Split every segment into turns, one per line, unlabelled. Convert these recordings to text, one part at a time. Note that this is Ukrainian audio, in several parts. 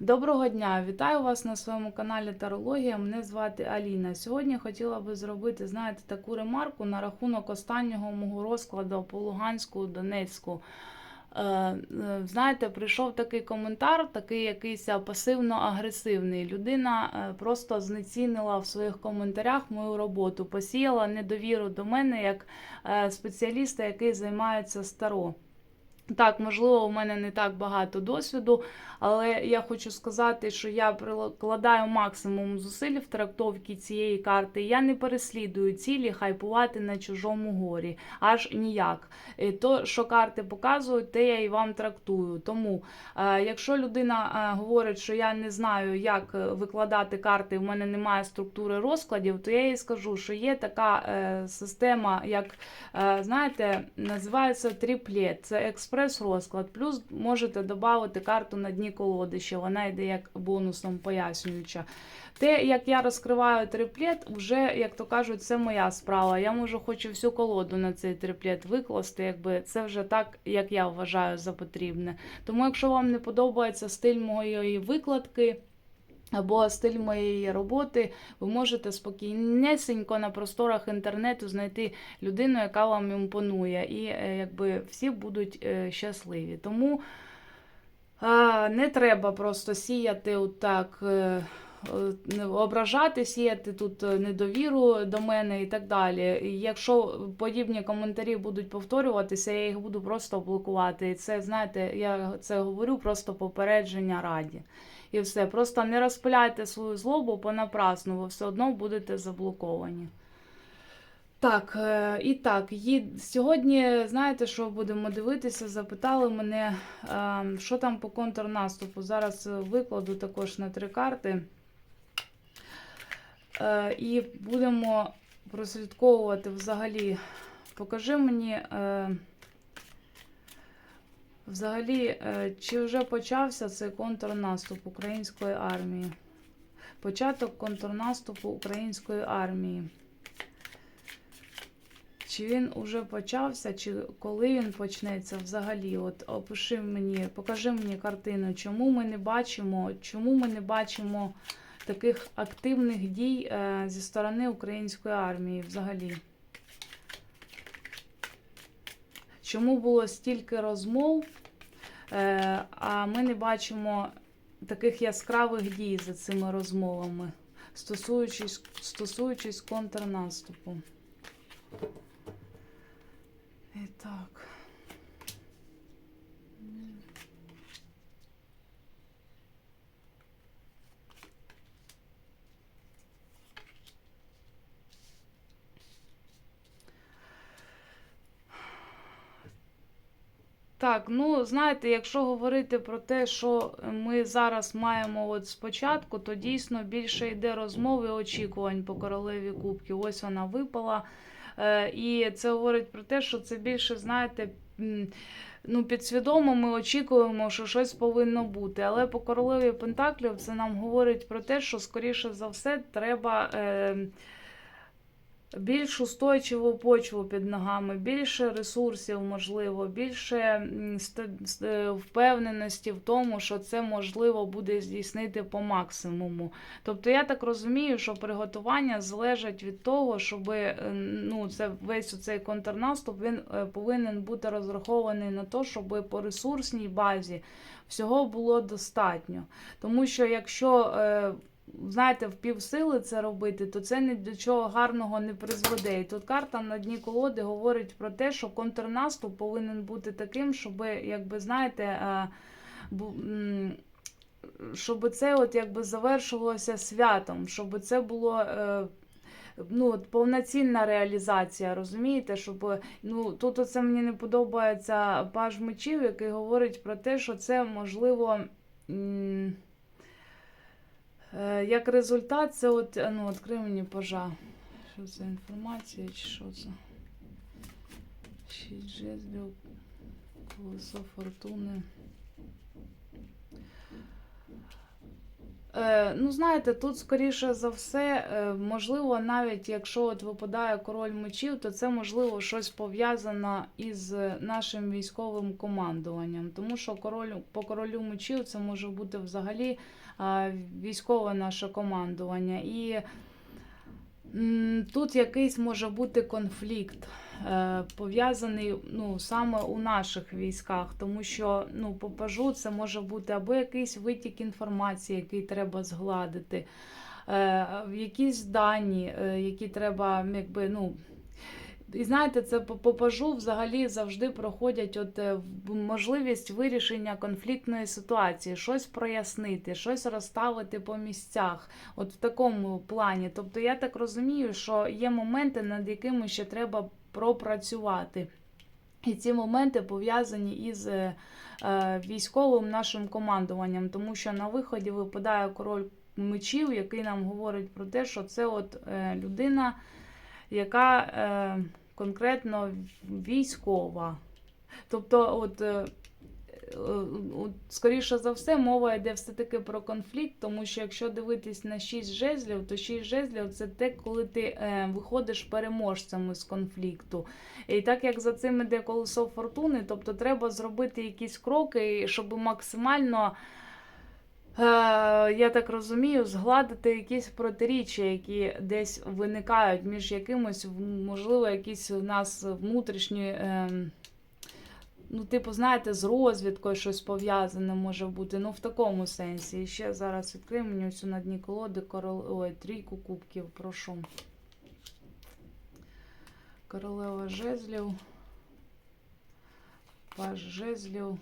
Доброго дня! Вітаю вас на своєму каналі Тарологія. Мене звати Аліна. Сьогодні хотіла би зробити, знаєте, таку ремарку на рахунок останнього мого розкладу по Луганську, Донецьку. Е, е, Знаєте, прийшов такий коментар, такий якийсь пасивно-агресивний. Людина е, просто знецінила в своїх коментарях мою роботу, посіяла недовіру до мене як спеціаліста, який займається старо. Так, можливо, у мене не так багато досвіду, але я хочу сказати, що я прикладаю максимум зусиль в трактовці цієї карти. Я не переслідую цілі хайпувати на чужому горі, аж ніяк. І То, що карти показують, те я і вам трактую. Тому, е, якщо людина е, говорить, що я не знаю, як е, викладати карти, в мене немає структури розкладів, то я їй скажу, що є така е, система, як е, знаєте, називається тріплет. Це експрес-розклад. Плюс можете додати карту на дні колоди, що вона йде як бонусом пояснююча. Те, як я розкриваю триплет, вже, як то кажуть, це моя справа. Я можу хочу всю колоду на цей триплет викласти, якби це вже так, як я вважаю за потрібне. Тому, якщо вам не подобається стиль моєї викладки. Або стиль моєї роботи, ви можете спокійнесенько на просторах інтернету знайти людину, яка вам імпонує, і е, якби всі будуть е, щасливі. Тому е, не треба просто сіяти отак. Е, Ображати, сіяти тут е, недовіру до мене і так далі. Якщо подібні коментарі будуть повторюватися, я їх буду просто блокувати. І це, знаєте, я це говорю просто попередження раді. І все. Просто не розпиляйте свою злобу понапрасну, ви все одно будете заблоковані. Так, е, і так, сьогодні, знаєте, що будемо дивитися? Запитали мене, е, що там по контрнаступу. Зараз викладу також на три карти. Е, І будемо прослідковувати взагалі. Покажи мені. е, Взагалі, е, чи вже почався цей контрнаступ української армії? Початок контрнаступу української армії. Чи він уже почався, чи коли він почнеться взагалі? От опиши мені, покажи мені картину, чому ми не бачимо, чому ми не бачимо таких активних дій е, зі сторони української армії взагалі? Чому було стільки розмов, е, а ми не бачимо таких яскравих дій за цими розмовами, стосуючись, стосуючись контрнаступу? І так. Так, ну знаєте, якщо говорити про те, що ми зараз маємо от спочатку, то дійсно більше йде розмов і очікувань по королеві кубків. Ось вона випала. Е, і це говорить про те, що це більше, знаєте, ну, підсвідомо ми очікуємо, що щось повинно бути. Але по королеві Пентаклів це нам говорить про те, що, скоріше за все, треба. Е, більш устойчиву почву під ногами, більше ресурсів, можливо, більше е, впевненості в тому, що це можливо буде здійснити по максимуму. Тобто я так розумію, що приготування залежить від того, щоб ну, це весь цей контрнаступ він е, повинен бути розрахований на те, щоб по ресурсній базі всього було достатньо. Тому що якщо е, знаєте, в півсили це робити, то це ні до чого гарного не призведе. І тут карта на дні колоди говорить про те, що контрнаступ повинен бути таким, щоб, якби знаєте, е, щоб це от якби завершувалося святом, щоб це було. е, Ну, повноцінна реалізація, розумієте? Щоб ну тут оце мені не подобається паж мечів, який говорить про те, що це можливо. Е, Як результат, це от, е, ну, відкрив мені пожа. Що це інформація, чи що це? Шість жезлів, колесо фортуни. Е, ну, знаєте, тут скоріше за все, е, можливо, навіть якщо от випадає король мечів, то це можливо щось пов'язано із нашим військовим командуванням. Тому що король по королю мечів це може бути взагалі е, військове наше командування. І тут якийсь може бути конфлікт. е, Пов'язаний ну, саме у наших військах, тому що ну, по пажу це може бути або якийсь витік інформації, який треба згладити, е, якісь дані, е, які треба, якби, ну. І знаєте, це по пажу взагалі завжди проходять от е, можливість вирішення конфліктної ситуації, щось прояснити, щось розставити по місцях, от в такому плані. Тобто я так розумію, що є моменти, над якими ще треба пропрацювати. І ці моменти пов'язані із е, е, військовим нашим командуванням, тому що на виході випадає король мечів, який нам говорить про те, що це от людина, яка е, конкретно військова. Тобто, от, е, е, от, скоріше за все, мова йде все-таки про конфлікт, тому що якщо дивитись на шість жезлів, то шість жезлів це те, коли ти е, виходиш переможцем із конфлікту. І так як за цим іде колесо фортуни, тобто треба зробити якісь кроки, щоб максимально. Е, я так розумію, згладити якісь протиріччя, які десь виникають між якимось, можливо, якісь у нас внутрішні, ем, ну, типу, знаєте, з розвідкою щось пов'язане може бути. Ну, в такому сенсі. І ще зараз відкрию мені ось на дні колоди корол... Ой, трійку кубків, прошу. Королева жезлів. Паж жезлів.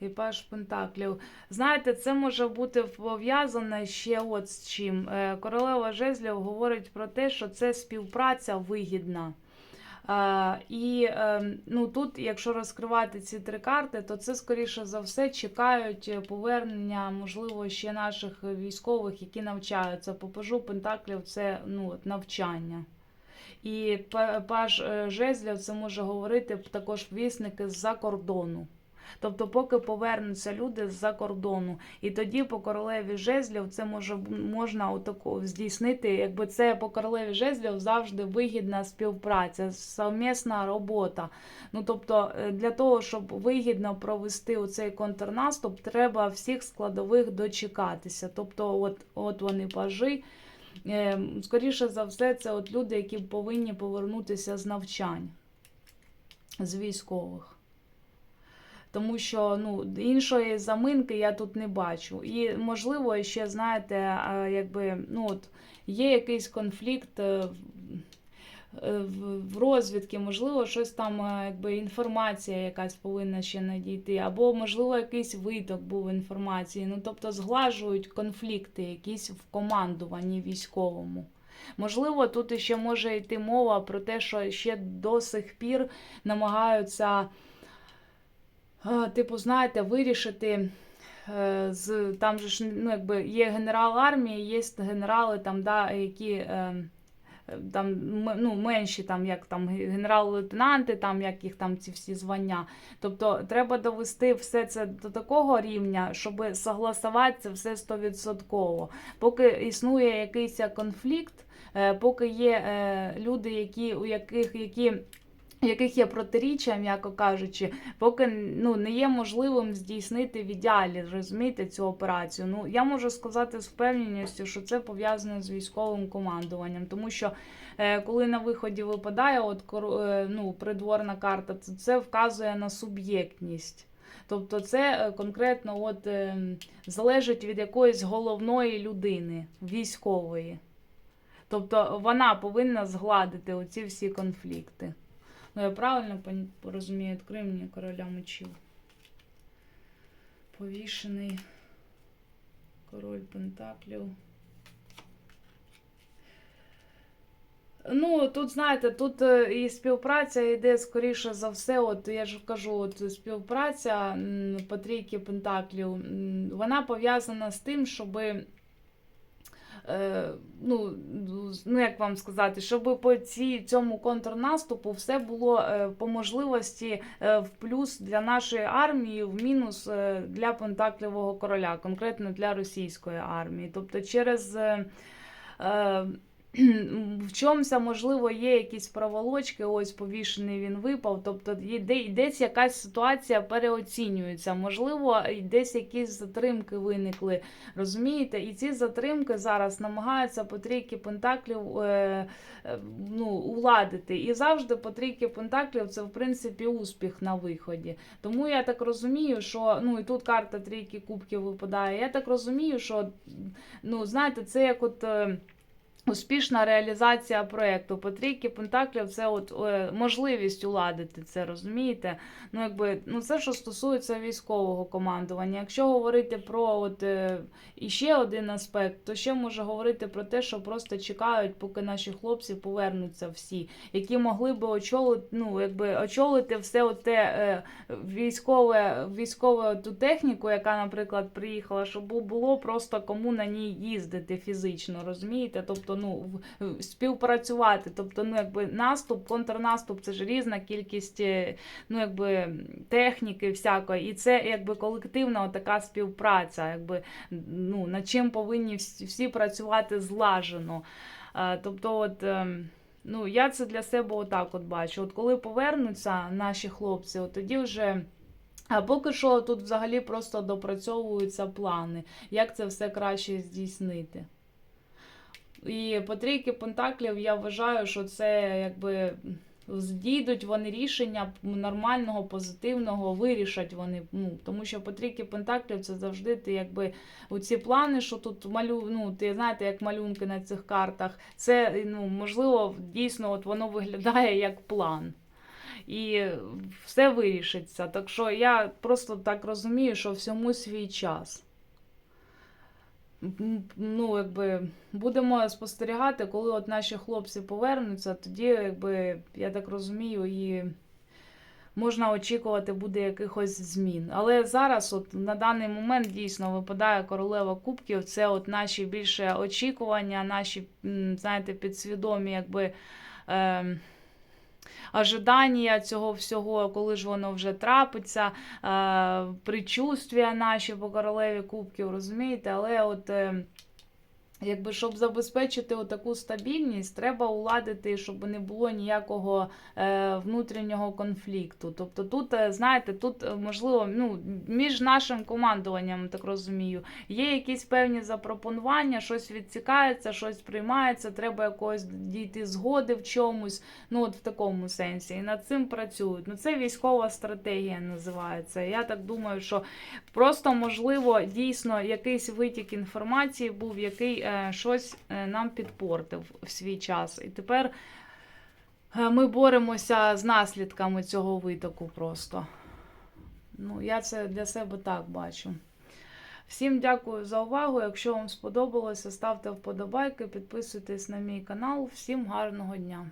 І паж Пентаклів. Знаєте, це може бути пов'язане ще от з чим. Е, Королева жезлів говорить про те, що це співпраця вигідна. Е, І е, ну, тут, якщо розкривати ці три карти, то це, скоріше за все, чекають повернення, можливо, ще наших військових, які навчаються. По пажу Пентаклів це ну, навчання. І па- паж жезлів це може говорити також вісники з-за кордону. Тобто, поки повернуться люди з-за кордону, і тоді по королеві жезлів це може можна отако здійснити, якби це по королеві жезлів завжди вигідна співпраця, совмісна робота. Ну тобто, е, для того, щоб вигідно провести оцей контрнаступ, треба всіх складових дочекатися. Тобто, от, от вони пажи. Е, Скоріше за все, це от люди, які повинні повернутися з навчань, з військових. Тому що ну, іншої заминки я тут не бачу. І, можливо, ще, знаєте, якби, ну, от, є якийсь конфлікт е, в- е, розвідки, можливо, щось там, е, якби інформація якась повинна ще надійти, або, можливо, якийсь виток був інформації. Ну, тобто зглажують конфлікти якісь в командуванні військовому. Можливо, тут ще може йти мова про те, що ще до сих пір намагаються, типу, знаєте, вирішити. е, З там же ж ну, якби є генерал армії, є генерали, там, да, які е, там ну, менші, там як там генерал-лейтенанти, там як їх там ці всі звання. Тобто треба довести все це до такого рівня, щоб согласувати це все стовідсотково. Поки існує якийсь конфлікт, е, поки є люди, які, у яких які. Яких є протиріччя, м'яко кажучи, поки ну, не є можливим здійснити в ідеалі, розумієте, цю операцію. Ну, я можу сказати з впевненістю, що це пов'язано з військовим командуванням, тому що е, коли на виході випадає от, е, ну, придворна карта, то це вказує на суб'єктність. Тобто це е, конкретно от, е, залежить від якоїсь головної людини, військової. Тобто вона повинна згладити оці всі конфлікти. Ну, я правильно розумію, відкрий мені короля мечів. Повішений. Король Пентаклів. Ну, тут, знаєте, тут е, і співпраця йде скоріше за все. От я ж кажу, от співпраця по трійки Пентаклів, вона пов'язана з тим, щоби ну, ну як вам сказати, щоб по цій цьому контрнаступу все було е, по можливості е, в плюс для нашої армії, в мінус е, для Пентаклівого короля, конкретно для російської армії. Тобто через. В чомусь, можливо, є якісь проволочки, ось повішений він випав. Тобто десь якась ситуація переоцінюється. Можливо, десь якісь затримки виникли. Розумієте? І ці затримки зараз намагаються по трійки пентаклів е, е, ну, уладити. І завжди по трійки пентаклів це, в принципі, успіх на виході. Тому я так розумію, що ну і тут карта трійки кубків випадає. Я так розумію, що ну, знаєте, це як от. е, Успішна реалізація проєкту. По трійки Пентаклів це от е, можливість уладити це, розумієте? Ну, якби, ну, це, що стосується військового командування. Якщо говорити про от, е, іще один аспект, то ще може говорити про те, що просто чекають, поки наші хлопці повернуться всі, які могли би очолити, ну, якби, очолити все те е, військове, військове ту техніку, яка, наприклад, приїхала, щоб було просто кому на ній їздити фізично, розумієте? Тобто, ну, в- співпрацювати. Тобто, ну, якби наступ, контрнаступ це ж різна кількість е, ну, якби, техніки всякої. І це якби колективна така співпраця, якби, ну, над чим повинні всі, працювати злажено. Е, Тобто, от. Ну, я це для себе отак от бачу. От коли повернуться наші хлопці, от тоді вже. А поки що тут взагалі просто допрацьовуються плани, як це все краще здійснити. І по трійки пентаклів я вважаю, що це якби здійдуть вони рішення нормального, позитивного, вирішать вони. Ну, тому що по трійки пентаклів це завжди ти якби оці плани, що тут малю, ну, ти знаєте, як малюнки на цих картах, це ну, можливо дійсно от воно виглядає як план. І все вирішиться. Так що я просто так розумію, що всьому свій час. Ну, якби будемо спостерігати, коли от наші хлопці повернуться, тоді, якби, я так розумію, і можна очікувати буде якихось змін. Але зараз, от на даний момент, дійсно випадає королева кубків. Це от наші більше очікування, наші, знаєте, підсвідомі, якби. Е, ожидання цього всього, коли ж воно вже трапиться, е, причувствія наші по королеві кубків, розумієте? Але от. Якби щоб забезпечити таку стабільність, треба уладити, щоб не було ніякого е, внутрішнього конфлікту. Тобто, тут, е, знаєте, тут е, можливо, ну між нашим командуванням, так розумію, є якісь певні запропонування, щось відсікається, щось приймається, треба якось дійти згоди в чомусь. Ну от в такому сенсі. І над цим працюють. Ну це військова стратегія називається. Я так думаю, що просто можливо дійсно якийсь витік інформації був, який е, щось е, нам підпортив в свій час. І тепер е, ми боремося з наслідками цього витоку просто. Ну, я це для себе так бачу. Всім дякую за увагу. Якщо вам сподобалося, ставте вподобайки, підписуйтесь на мій канал. Всім гарного дня!